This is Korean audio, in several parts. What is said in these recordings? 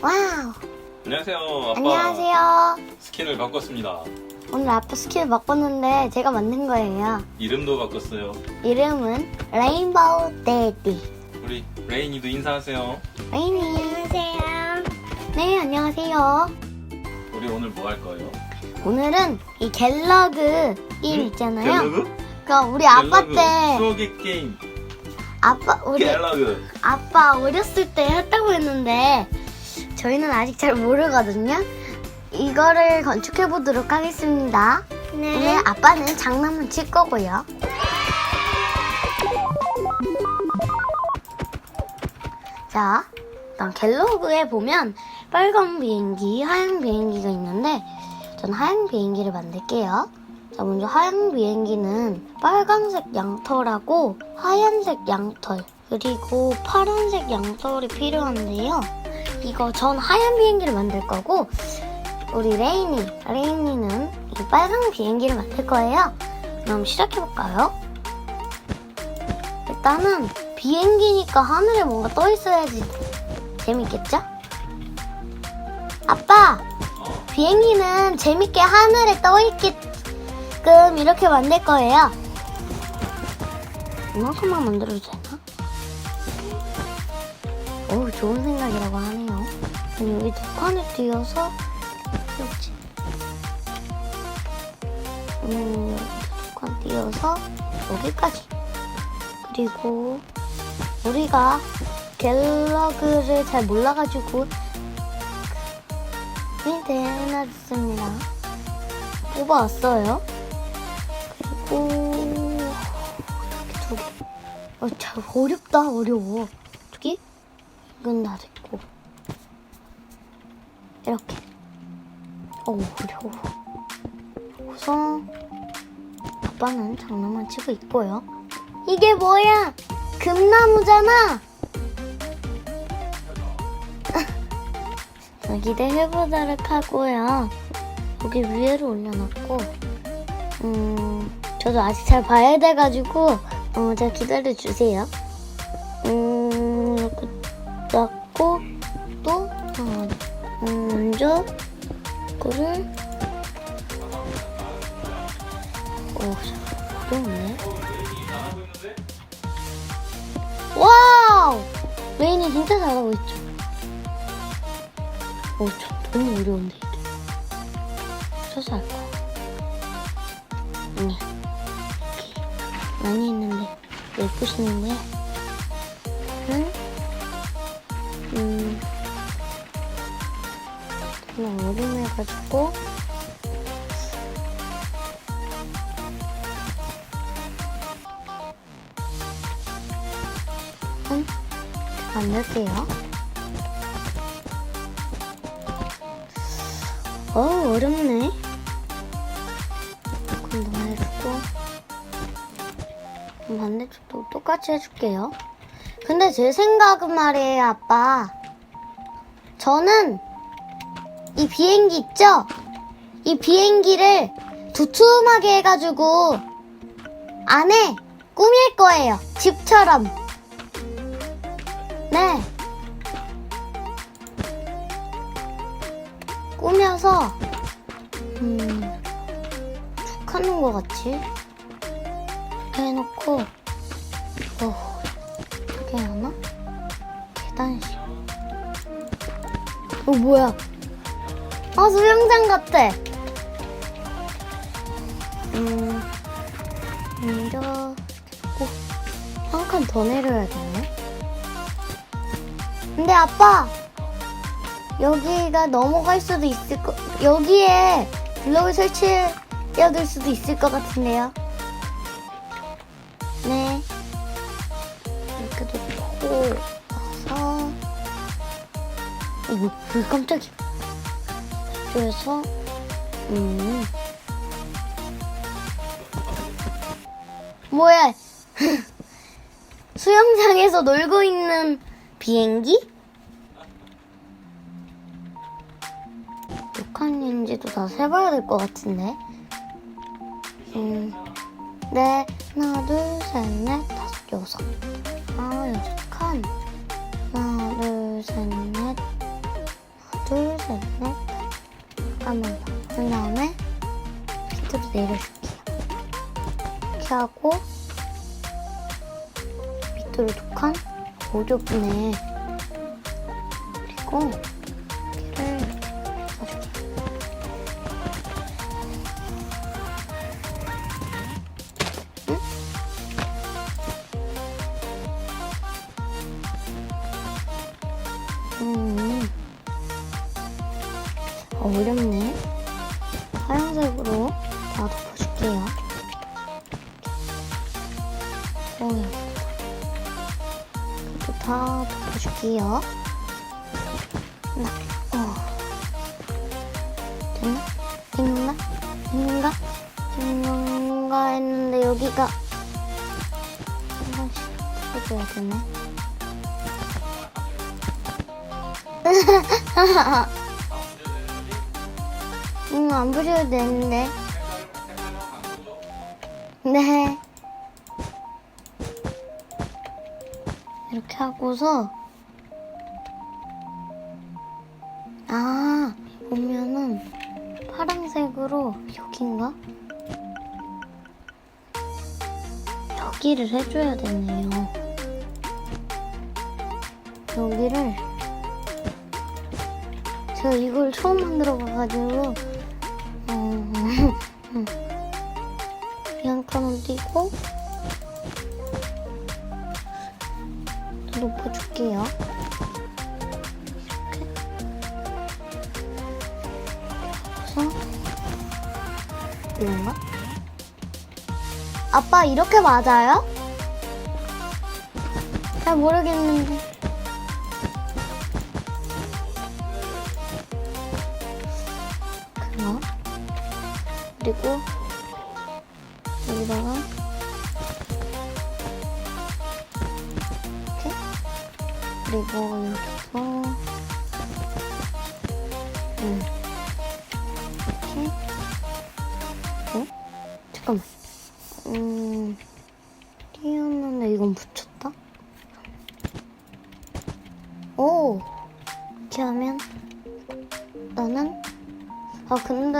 와우. 안녕하세요. 아빠 안녕하세요. 스킨을 바꿨습니다. 오늘 아빠 스킬 바꿨는데 제가 만든 거예요. 이름도 바꿨어요. 이름은 레인보우 데디. 우리 레인이도 인사하세요. 레인이. 안녕하세요. 네, 안녕하세요. 우리 오늘 뭐 할 거예요? 오늘은 이 갤러그 게임 응? 있잖아요. 갤러그? 그러니까 우리 아빠 갤러그 때 추억의 게임. 아빠 우리 갤러그. 아빠 어렸을 때 했다고 했는데 저희는 아직 잘 모르거든요. 이거를 건축해 보도록 하겠습니다. 네. 아빠는 장난만 칠 거고요. 자, 일단 갤로그에 보면 빨간 비행기, 하얀 비행기가 있는데 전 하얀 비행기를 만들게요. 자, 먼저 하얀 비행기는 빨간색 양털하고 하얀색 양털 그리고 파란색 양털이 필요한데요. 이거 전 하얀 비행기를 만들 거고 우리 레이니, 레이니는 이 빨간 비행기를 만들 거예요. 그럼 시작해 볼까요? 일단은 비행기니까 하늘에 뭔가 떠 있어야지 재밌겠죠? 아빠, 어. 비행기는 재밌게 하늘에 떠 있게끔 이렇게 만들 거예요. 이만큼만 만들어도 되 나? 오, 좋은 생각이라고 하네요. 여기 두 칸을 띄어서 그렇지. 음, 두칸 띄어서 여기까지. 그리고 우리가 갤러그를 잘 몰라가지고 힌트 해놨습니다. 뽑아왔어요. 그리고 이렇게 두 개. 어, 참 어렵다 어려워. 이건 다 됐고 이렇게. 어 어려워. 우선 아빠는 장난만 치고 있고요. 이게 뭐야? 금나무잖아. 자, 기대 해보도록 하고요. 여기 위에로 올려놨고, 음, 저도 아직 잘 봐야 돼가지고, 어, 자, 기다려주세요. 음, 먼저, 이거를, 오, 어려운데? 와우! 레인이 진짜 잘하고 있죠? 오, 저 너무 어려운데, 이게. 쳐서 할 거야. 아니야. 이렇게 많이 했는데, 예쁘시는 거야? 그냥 어림해가지고, 응? 만들게요. 어우, 어렵네. 그럼 그럼 반대쪽도 똑같이 해줄게요. 근데 제 생각은 말이에요, 아빠. 저는 이 비행기 있죠? 이 비행기를 두툼하게 해가지고 안에 꾸밀 거예요. 집처럼. 네. 꾸며서 음 툭 하는 것 같이 해놓고 어 어떻게 하나? 계단식 어 뭐야 아 수영장 같아 음 먼저 한칸 더 내려야겠네 근데 아빠 여기가 넘어갈 수도 있을 거 여기에 블럭을 설치해야 될 수도 있을 것 같은데요. 네. 이렇게 놓고 와서 어, 뭐, 뭐 깜짝이야. 이쪽에서 음 뭐야 수영장에서 놀고 있는 비행기? 몇 칸인지도 다 세봐야 될 것 같은데. 음, 네, 하나, 둘, 셋, 넷, 다섯, 여섯. 아, 여섯 칸. 하나, 둘, 셋, 넷, 셋, 넷. 까면서. 그 다음에 밑으로 내려줄게요. 이렇게 하고 밑으로 두 칸. 오겹네. 그리고 어렵네. 하얀색으로 다 덮어줄게요. 어, 그래도 다 덮어줄게요. 나, 어. 됐나? 됐나? 됐는가? 됐는가 했는데 여기가 한 번씩 해줘야 되네. 응, 안 부셔도 되는데. 네. 이렇게 하고서, 아, 보면은, 파란색으로, 여긴가? 여기를 해줘야 되네요. 여기를, 제가 이걸 처음 만들어 봐가지고 더 높여줄게요. 이렇게 해서 이런가? 아빠 이렇게 맞아요? 잘 모르겠는데. 그거 그리고 그리고 여기서 음 이렇게 어? 잠깐만 음 띄었는데 이건 붙였다 오 이렇게 하면 나는 아 근데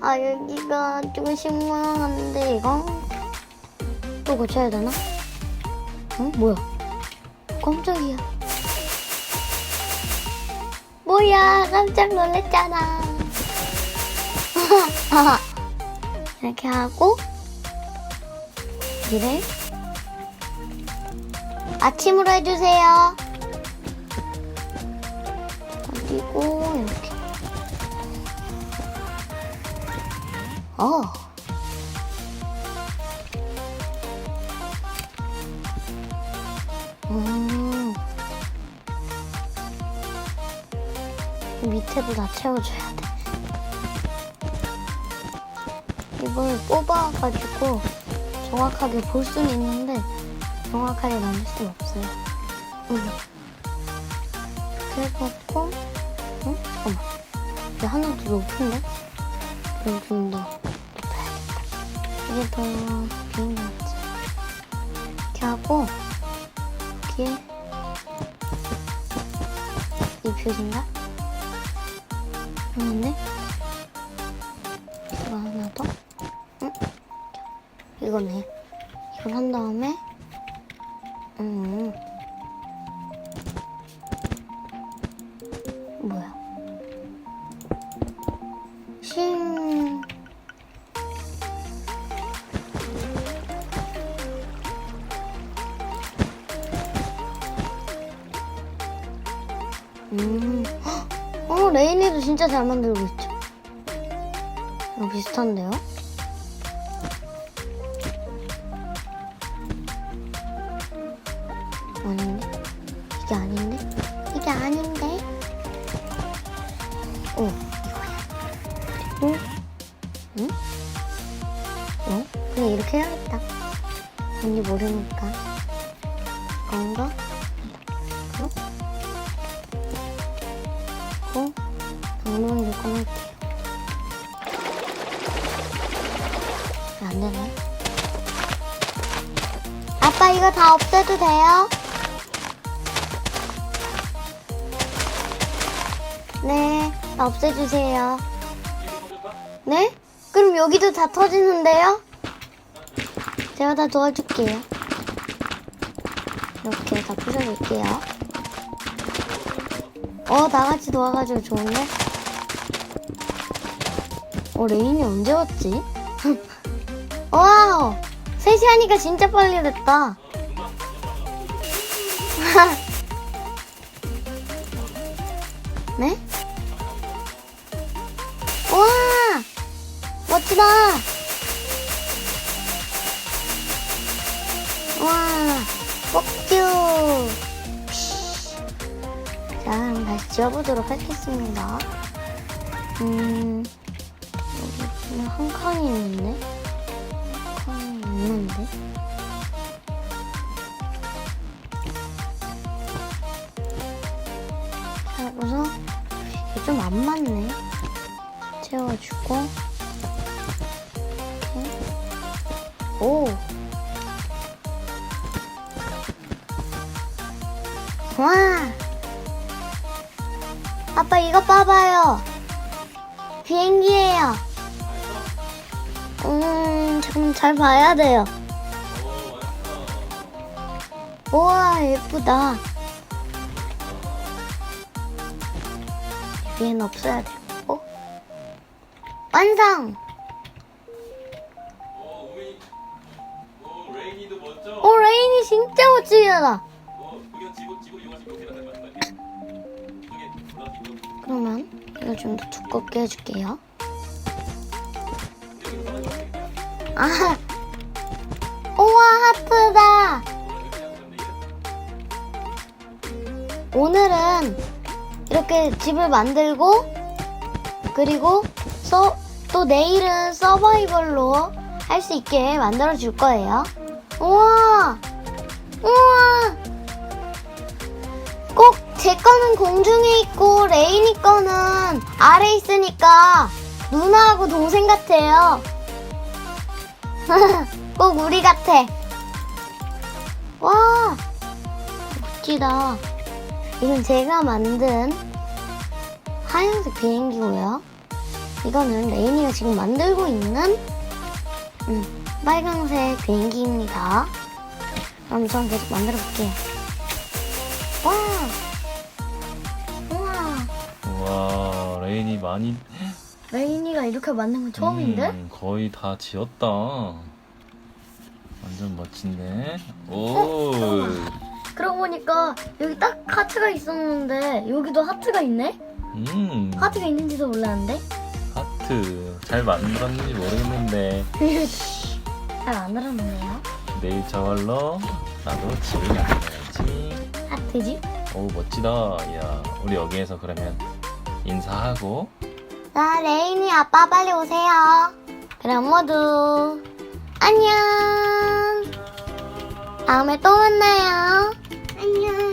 아 여기가 조금 심모양한데 이거 또 고쳐야 되나? 어 뭐야? 깜짝이야. 뭐야 깜짝 놀랐잖아. 이렇게 하고 이를 아침으로 해주세요. 그리고 이렇게. 어. 밑에도 다 채워줘야 돼. 이걸 뽑아가지고 정확하게 볼 수는 있는데 정확하게 만들 수는 없어요. 응. 그래갖고, 응? 이게 하나 더 높은데? 이거 좀더. 이게 더것 같지? 이렇게 하고, 여기에 이 표지인가? 아닌데? 이거 하나 더? 응? 이거네. 이걸 한 다음에, 음. 진짜 잘 만들고 있죠. 이거 비슷한데요? 아닌데? 이게 아닌데? 안 되네. 아빠 이거 다 없애도 돼요? 네, 나 없애주세요. 네? 그럼 여기도 다 터지는데요? 제가 다 도와줄게요. 이렇게 다 부셔줄게요. 어, 다 같이 도와가지고 좋은데? 어, 레인이 언제 왔지? 와우! 셋이 하니까 진짜 빨리 됐다. 네? 와! 멋지다! 와! 꼭쭈! 자, 그럼 다시 지워보도록 하겠습니다. 음, 여기 한 칸이? 한 있는데? 자, 우선, 이게 좀 안 맞네. 채워주고. 오! 와! 아빠 이거 봐봐요. 비행기예요. 음, 잠깐 잘 봐야 돼요. 우와, 예쁘다. 얘는 없어야 돼. 어? 완성! 오. 오, 레인이 진짜 멋지다. 이거. 그러면 이걸 좀더 두껍게 해줄게요. 아, 우와 하트다. 오늘은 이렇게 집을 만들고 그리고 서, 또 내일은 서바이벌로 할 수 있게 만들어 줄 거예요. 우와, 우와. 꼭 제 거는 공중에 있고 레이니 거는 아래 있으니까 누나하고 동생 같아요. 꼭 우리 같아. 와, 멋지다. 이건 제가 만든 하얀색 비행기고요. 이거는 레이니가 지금 만들고 있는 음, 빨강색 비행기입니다. 그럼 전 계속 만들어 볼게요. 와, 우와, 와, 레인이 많이 레이니가 이렇게 만든 건 처음인데? 음, 거의 다 지었다. 완전 멋진데. 오. 어, 그러고 보니까 여기 딱 하트가 있었는데 여기도 하트가 있네? 음. 하트가 있는지도 몰랐는데? 하트. 잘 만들었는지 모르겠는데 잘 안 알았네요. 내일 저걸로 나도 집을 만들어야지. 하트지? 오 멋지다. 야, 우리 여기에서 그러면 인사하고 나 레이니 아빠 빨리 오세요. 그럼 모두 안녕. 다음에 또 만나요. 안녕.